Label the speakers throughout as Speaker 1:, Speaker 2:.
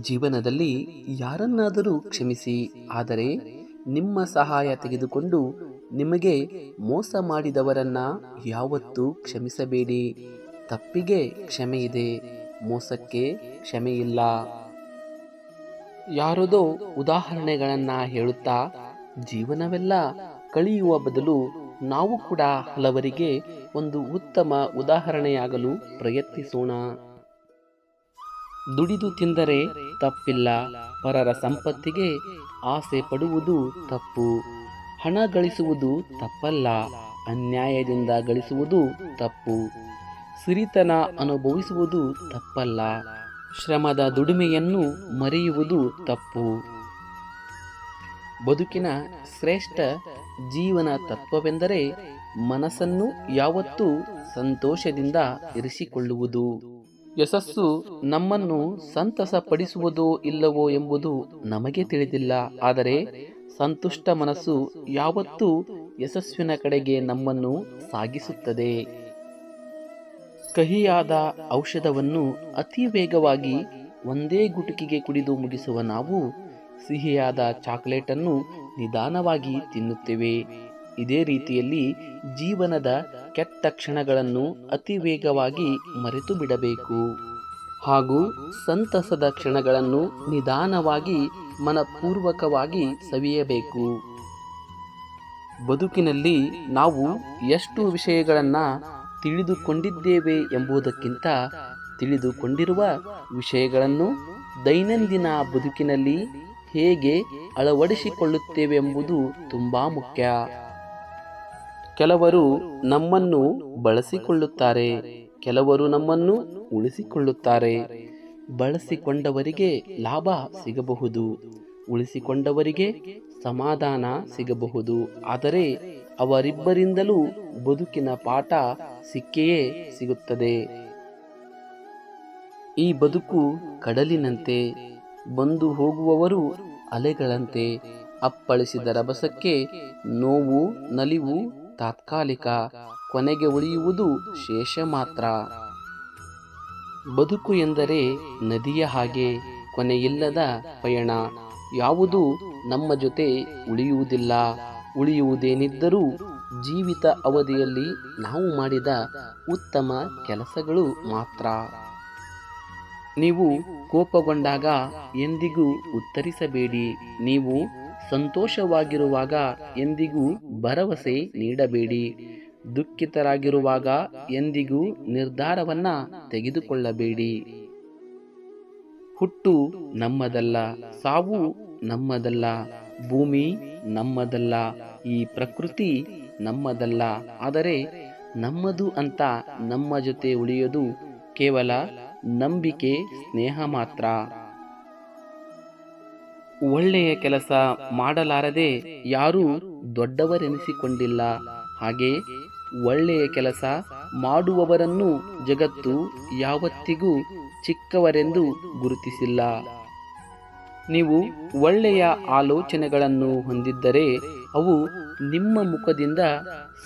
Speaker 1: ಜೀವನದಲ್ಲಿ ಯಾರನ್ನಾದರೂ ಕ್ಷಮಿಸಿ, ಆದರೆ ನಿಮ್ಮ ಸಹಾಯ ತೆಗೆದುಕೊಂಡು ನಿಮಗೆ ಮೋಸ ಮಾಡಿದವರನ್ನ ಯಾವತ್ತೂ ಕ್ಷಮಿಸಬೇಡಿ. ತಪ್ಪಿಗೆ ಕ್ಷಮೆಯಿದೆ, ಮೋಸಕ್ಕೆ ಕ್ಷಮೆಯಿಲ್ಲ. ಯಾರದೋ ಉದಾಹರಣೆಗಳನ್ನ ಹೇಳುತ್ತಾ ಜೀವನವೆಲ್ಲ ಕಳೆಯುವ ಬದಲು ನಾವು ಕೂಡ ಹಲವರಿಗೆ ಒಂದು ಉತ್ತಮ ಉದಾಹರಣೆಯಾಗಲು ಪ್ರಯತ್ನಿಸೋಣ. ದುಡಿದು ತಿಂದರೆ ತಪ್ಪಿಲ್ಲ. ಪರರ ಸಂಪತ್ತಿಗೆ ಆಸೆ ಪಡುವುದು ತಪ್ಪು. ಹಣ ಗಳಿಸುವುದು ತಪ್ಪಲ್ಲ. ಅನ್ಯಾಯದಿಂದ ಗಳಿಸುವುದು ತಪ್ಪು. ಸಿರಿತನ ಅನುಭವಿಸುವುದು ತಪ್ಪಲ್ಲ. ಶ್ರಮದ ದುಡಿಮೆಯನ್ನು ಮರೆಯುವುದು ತಪ್ಪು. ಬದುಕಿನ ಶ್ರೇಷ್ಠ ಜೀವನ ತತ್ವವೆಂದರೆ ಮನಸ್ಸನ್ನು ಯಾವತ್ತೂ ಸಂತೋಷದಿಂದ ಇರಿಸಿಕೊಳ್ಳುವುದು. ಯಶಸ್ಸು ನಮ್ಮನ್ನು ಸಂತಸ ಪಡಿಸುವುದೋ ಇಲ್ಲವೋ ಎಂಬುದು ನಮಗೆ ತಿಳಿದಿಲ್ಲ. ಆದರೆ ಸಂತುಷ್ಟ ಮನಸ್ಸು ಯಾವತ್ತೂ ಯಶಸ್ವಿನ ಕಡೆಗೆ ನಮ್ಮನ್ನು ಸಾಗಿಸುತ್ತದೆ. ಕಹಿಯಾದ ಔಷಧವನ್ನು ಅತಿ ವೇಗವಾಗಿ ಒಂದೇ ಗುಟುಕಿಗೆ ಕುಡಿದು ಮುಗಿಸುವ ನಾವು ಸಿಹಿಯಾದ ಚಾಕ್ಲೇಟನ್ನು ನಿಧಾನವಾಗಿ ತಿನ್ನುತ್ತೇವೆ. ಇದೇ ರೀತಿಯಲ್ಲಿ ಜೀವನದ ಕೆಟ್ಟ ಕ್ಷಣಗಳನ್ನು ಅತಿ ವೇಗವಾಗಿ ಮರೆತು ಬಿಡಬೇಕು ಹಾಗೂ ಸಂತಸದ ಕ್ಷಣಗಳನ್ನು ನಿಧಾನವಾಗಿ ಮನಪೂರ್ವಕವಾಗಿ ಸವಿಯಬೇಕು. ಬದುಕಿನಲ್ಲಿ ನಾವು ಎಷ್ಟು ವಿಷಯಗಳನ್ನು ತಿಳಿದುಕೊಂಡಿದ್ದೇವೆ ಎಂಬುದಕ್ಕಿಂತ ತಿಳಿದುಕೊಂಡಿರುವ ವಿಷಯಗಳನ್ನು ದೈನಂದಿನ ಬದುಕಿನಲ್ಲಿ ಹೇಗೆ ಅಳವಡಿಸಿಕೊಳ್ಳುತ್ತೇವೆ ಎಂಬುದು ತುಂಬ ಮುಖ್ಯ. ಕೆಲವರು ನಮ್ಮನ್ನು ಬಳಸಿಕೊಳ್ಳುತ್ತಾರೆ, ಕೆಲವರು ನಮ್ಮನ್ನು ಉಳಿಸಿಕೊಳ್ಳುತ್ತಾರೆ. ಬಳಸಿಕೊಂಡವರಿಗೆ ಲಾಭ ಸಿಗಬಹುದು, ಉಳಿಸಿಕೊಂಡವರಿಗೆ ಸಮಾಧಾನ ಸಿಗಬಹುದು. ಆದರೆ ಅವರಿಬ್ಬರಿಂದಲೂ ಬದುಕಿನ ಪಾಠ ಸಿಕ್ಕೆಯೇ ಸಿಗುತ್ತದೆ. ಈ ಬದುಕು ಕಡಲಿನಂತೆ, ಬಂದು ಹೋಗುವವರು ಅಲೆಗಳಂತೆ. ಅಪ್ಪಳಿಸಿದ ರಭಸಕ್ಕೆ ನೋವು, ನಲಿವು ತಾತ್ಕಾಲಿಕ ಕೊನೆಗೆ ಉಳಿಯುವುದು ಶೇಷ ಮಾತ್ರ. ಬದುಕು ಎಂದರೆ ನದಿಯ ಹಾಗೆ ಕೊನೆಯಿಲ್ಲದ ಪಯಣ. ಯಾವುದು ನಮ್ಮ ಜೊತೆ ಉಳಿಯುವುದಿಲ್ಲ. ಉಳಿಯುವುದೇನಿದ್ದರೂ ಜೀವಿತ ಅವಧಿಯಲ್ಲಿ ನಾವು ಮಾಡಿದ ಉತ್ತಮ ಕೆಲಸಗಳು ಮಾತ್ರ. ನೀವು ಕೋಪಗೊಂಡಾಗ ಎಂದಿಗೂ ಉತ್ತರಿಸಬೇಡಿ. ನೀವು ಸಂತೋಷವಾಗಿರುವಾಗ ಎಂದಿಗೂ ಭರವಸೆ ನೀಡಬೇಡಿ. ದುಃಖಿತರಾಗಿರುವಾಗ ಎಂದಿಗೂ ನಿರ್ಧಾರವನ್ನ ತೆಗೆದುಕೊಳ್ಳಬೇಡಿ. ಹುಟ್ಟು ನಮ್ಮದಲ್ಲ, ಸಾವು ನಮ್ಮದಲ್ಲ, ಭೂಮಿ ನಮ್ಮದಲ್ಲ, ಈ ಪ್ರಕೃತಿ ನಮ್ಮದಲ್ಲ. ಆದರೆ ನಮ್ಮದು ಅಂತ ನಮ್ಮ ಜೊತೆ ಉಳಿಯೋದು ಕೇವಲ ನಂಬಿಕೆ, ಸ್ನೇಹ ಮಾತ್ರ. ಒಳ್ಳೆಯ ಕೆಲಸ ಮಾಡಲಾರದೆ ಯಾರೂ ದೊಡ್ಡವರೆನಿಸಿಕೊಂಡಿಲ್ಲ. ಹಾಗೆ ಒಳ್ಳೆಯ ಕೆಲಸ ಮಾಡುವವರನ್ನು ಜಗತ್ತು ಯಾವತ್ತಿಗೂ ಚಿಕ್ಕವರೆಂದು ಗುರುತಿಸಿಲ್ಲ. ನೀವು ಒಳ್ಳೆಯ ಆಲೋಚನೆಗಳನ್ನು ಹೊಂದಿದ್ದರೆ ಅವು ನಿಮ್ಮ ಮುಖದಿಂದ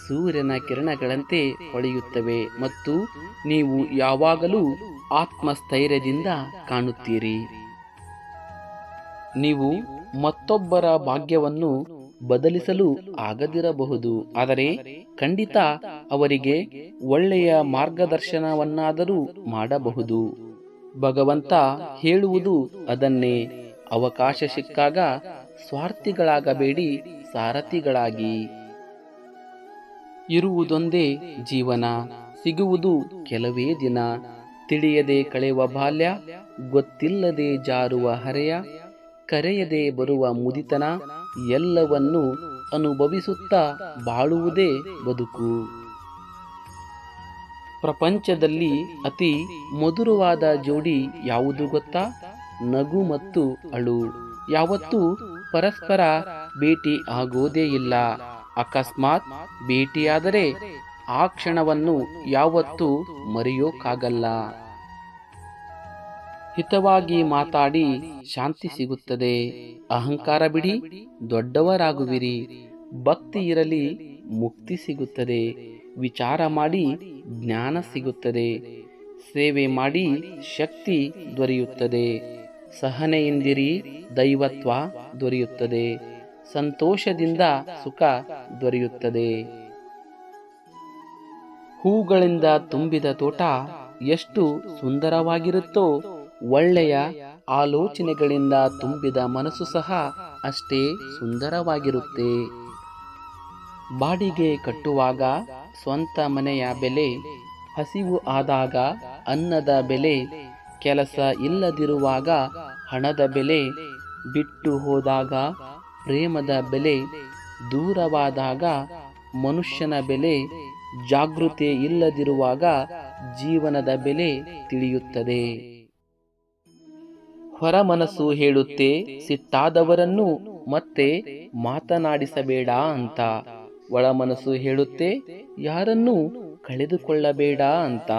Speaker 1: ಸೂರ್ಯನ ಕಿರಣಗಳಂತೆ ಹೊಳೆಯುತ್ತವೆ ಮತ್ತು ನೀವು ಯಾವಾಗಲೂ ಆತ್ಮಸ್ಥೈರ್ಯದಿಂದ ಕಾಣುತ್ತೀರಿ. ನೀವು ಮತ್ತೊಬ್ಬರ ಭಾಗ್ಯವನ್ನು ಬದಲಿಸಲು ಆಗದಿರಬಹುದು. ಆದರೆ ಖಂಡಿತ ಅವರಿಗೆ ಒಳ್ಳೆಯ ಮಾರ್ಗದರ್ಶನವನ್ನಾದರೂ ಮಾಡಬಹುದು. ಭಗವಂತ ಹೇಳುವುದು ಅದನ್ನೇ. ಅವಕಾಶ ಸಿಕ್ಕಾಗ ಸ್ವಾರ್ಥಿಗಳಾಗಬೇಡಿ, ಸಾರಥಿಗಳಾಗಿ. ಇರುವುದೊಂದೇ ಜೀವನ, ಸಿಗುವುದು ಕೆಲವೇ ದಿನ. ತಿಳಿಯದೆ ಕಳೆಯುವ ಬಾಲ್ಯ, ಗೊತ್ತಿಲ್ಲದೆ ಜಾರುವ ಹರೆಯ ಕರೆಯದೆ ಬರುವ ಮುದಿತನ ಎಲ್ಲವನ್ನು ಅನುಭವಿಸುತ್ತಾ ಬಾಳುವುದೇ ಬದುಕು. ಪ್ರಪಂಚದಲ್ಲಿ ಅತಿ ಮಧುರವಾದ ಜೋಡಿ ಯಾವುದು ಗೊತ್ತಾ? ನಗು ಮತ್ತು ಅಳು. ಯಾವತ್ತೂ ಪರಸ್ಪರ ಭೇಟಿ ಆಗೋದೇ ಇಲ್ಲ. ಅಕಸ್ಮಾತ್ ಭೇಟಿಯಾದರೆ ಆ ಕ್ಷಣವನ್ನು ಯಾವತ್ತೂ ಮರೆಯೋಕ್ಕಾಗಲ್ಲ. ಹಿತವಾಗಿ ಮಾತಾಡಿ ಶಾಂತಿ ಸಿಗುತ್ತದೆ. ಅಹಂಕಾರ ಬಿಡಿ, ದೊಡ್ಡವರಾಗುವಿರಿ. ಭಕ್ತಿ ಇರಲಿ, ಮುಕ್ತಿ ಸಿಗುತ್ತದೆ. ವಿಚಾರ ಮಾಡಿ, ಜ್ಞಾನ ಸಿಗುತ್ತದೆ. ಸೇವೆ ಮಾಡಿ, ಶಕ್ತಿ ದೊರೆಯುತ್ತದೆ. ಸಹನೆಯಿಂದಿರಿ ದೈವತ್ವ ದೊರೆಯುತ್ತದೆ. ಸಂತೋಷದಿಂದ ಸುಖ ದೊರೆಯುತ್ತದೆ. ಹೂಗಳಿಂದ ತುಂಬಿದ ತೋಟ ಎಷ್ಟು ಸುಂದರವಾಗಿರುತ್ತೋ ಒಳ್ಳೆಯ ಆಲೋಚನೆಗಳಿಂದ ತುಂಬಿದ ಮನಸ್ಸು ಸಹ ಅಷ್ಟೇ ಸುಂದರವಾಗಿರುತ್ತೆ. ಬಾಡಿಗೆ ಕಟ್ಟುವಾಗ ಸ್ವಂತ ಮನೆಯ ಬೆಲೆ ಹಸಿವು ಆದಾಗ ಅನ್ನದ ಬೆಲೆ ಕೆಲಸ ಇಲ್ಲದಿರುವಾಗ ಹಣದ ಬೆಲೆ ಬಿಟ್ಟು ಹೋದಾಗ ಪ್ರೇಮದ ಬೆಲೆ ದೂರವಾದಾಗ ಮನುಷ್ಯನ ಬೆಲೆ ಜಾಗೃತಿ ಇಲ್ಲದಿರುವಾಗ ಜೀವನದ ಬೆಲೆ ತಿಳಿಯುತ್ತದೆ. ಹೊರ ಮನಸ್ಸು ಹೇಳುತ್ತೆ, ಸಿಟ್ಟಾದವರನ್ನು ಮತ್ತೆ ಮಾತನಾಡಿಸಬೇಡ ಅಂತ. ಒಳ ಮನಸ್ಸು ಹೇಳುತ್ತೆ, ಯಾರನ್ನೂ ಕಳೆದುಕೊಳ್ಳಬೇಡ ಅಂತ.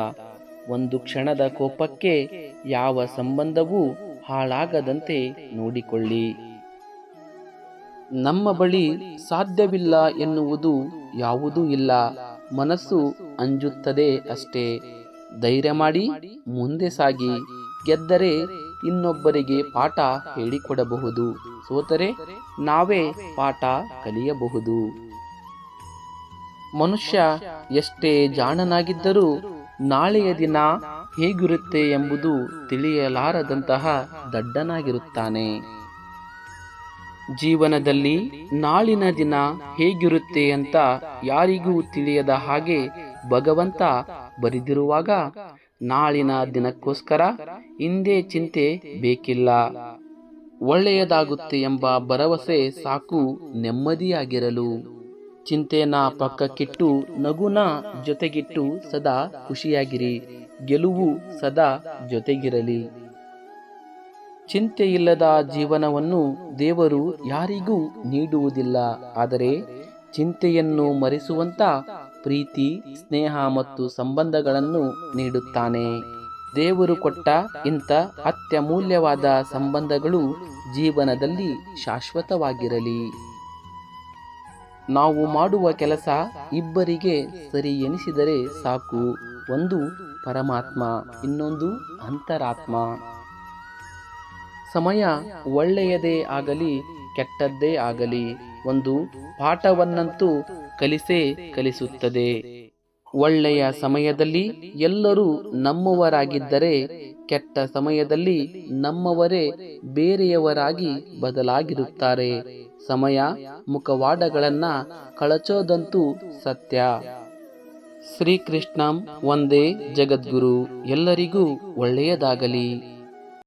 Speaker 1: ಒಂದು ಕ್ಷಣದ ಕೋಪಕ್ಕೆ ಯಾವ ಸಂಬಂಧವೂ ಹಾಳಾಗದಂತೆ ನೋಡಿಕೊಳ್ಳಿ. ನಮ್ಮ ಬಳಿ ಸಾಧ್ಯವಿಲ್ಲ ಎನ್ನುವುದು ಯಾವುದೂ ಇಲ್ಲ. ಮನಸ್ಸು ಅಂಜುತ್ತದೆ ಅಷ್ಟೇ. ಧೈರ್ಯ ಮಾಡಿ ಮುಂದೆ ಸಾಗಿ. ಗೆದ್ದರೆ ಇನ್ನೊಬ್ಬರಿಗೆ ಪಾಠ ಹೇಳಿಕೊಡಬಹುದು. ಸೋತರೆ ನಾವೇ ಪಾಠ ಕಲಿಯಬಹುದು. ಮನುಷ್ಯ ಎಷ್ಟೇ ಜಾಣನಾಗಿದ್ದರೂ ನಾಳೆಯ ದಿನ ಹೇಗಿರುತ್ತೆ ಎಂಬುದು ತಿಳಿಯಲಾರದಂತಹ ದಡ್ಡನಾಗಿರುತ್ತಾನೆ. ಜೀವನದಲ್ಲಿ ನಾಳಿನ ದಿನ ಹೇಗಿರುತ್ತೆ ಅಂತ ಯಾರಿಗೂ ತಿಳಿಯದ ಹಾಗೆ ಭಗವಂತ ಬರೆದಿರುವಾಗ ನಾಳಿನ ದಿನಕ್ಕೋಸ್ಕರ ಹಿಂದೆ ಚಿಂತೆ ಬೇಕಿಲ್ಲ. ಒಳ್ಳೆಯದಾಗುತ್ತೆ ಎಂಬ ಭರವಸೆ ಸಾಕು, ನೆಮ್ಮದಿಯಾಗಿರಲು. ಚಿಂತೆನ ಪಕ್ಕಕ್ಕಿಟ್ಟು, ನಗುನ ಜೊತೆಗಿಟ್ಟು ಸದಾ ಖುಷಿಯಾಗಿರಿ. ಗೆಲುವು ಸದಾ ಜೊತೆಗಿರಲಿ. ಚಿಂತೆಯಿಲ್ಲದ ಜೀವನವನ್ನು ದೇವರು ಯಾರಿಗೂ ನೀಡುವುದಿಲ್ಲ. ಆದರೆ ಚಿಂತೆಯನ್ನು ಮರೆಸುವಂತ ಪ್ರೀತಿ, ಸ್ನೇಹ ಮತ್ತು ಸಂಬಂಧಗಳನ್ನು ನೀಡುತ್ತಾನೆ. ದೇವರು ಕೊಟ್ಟ ಇಂಥ ಅತ್ಯಮೂಲ್ಯವಾದ ಸಂಬಂಧಗಳು ಜೀವನದಲ್ಲಿ ಶಾಶ್ವತವಾಗಿರಲಿ. ನಾವು ಮಾಡುವ ಕೆಲಸ ಇಬ್ಬರಿಗೆ ಸರಿ ಎನಿಸಿದರೆ ಸಾಕು. ಒಂದು ಪರಮಾತ್ಮ, ಇನ್ನೊಂದು ಅಂತರಾತ್ಮ. ಸಮಯ ಒಳ್ಳೆಯದೇ ಆಗಲಿ, ಕೆಟ್ಟದ್ದೇ ಆಗಲಿ, ಒಂದು ಪಾಠವನ್ನಂತೂ ಕಲಿಸೇ ಕಲಿಸುತ್ತದೆ. ಒಳ್ಳೆಯ ಸಮಯದಲ್ಲಿ ಎಲ್ಲರೂ ನಮ್ಮವರಾಗಿದ್ದರೆ, ಕೆಟ್ಟ ಸಮಯದಲ್ಲಿ ನಮ್ಮವರೇ ಬೇರೆಯವರಾಗಿ ಬದಲಾಗಿರುತ್ತಾರೆ. ಸಮಯ ಮುಖವಾಡಗಳನ್ನ ಕಳಚೋದಂತೂ ಸತ್ಯ. ಶ್ರೀಕೃಷ್ಣಂ ಒಂದೇ ಜಗದ್ಗುರು. ಎಲ್ಲರಿಗೂ ಒಳ್ಳೆಯದಾಗಲಿ.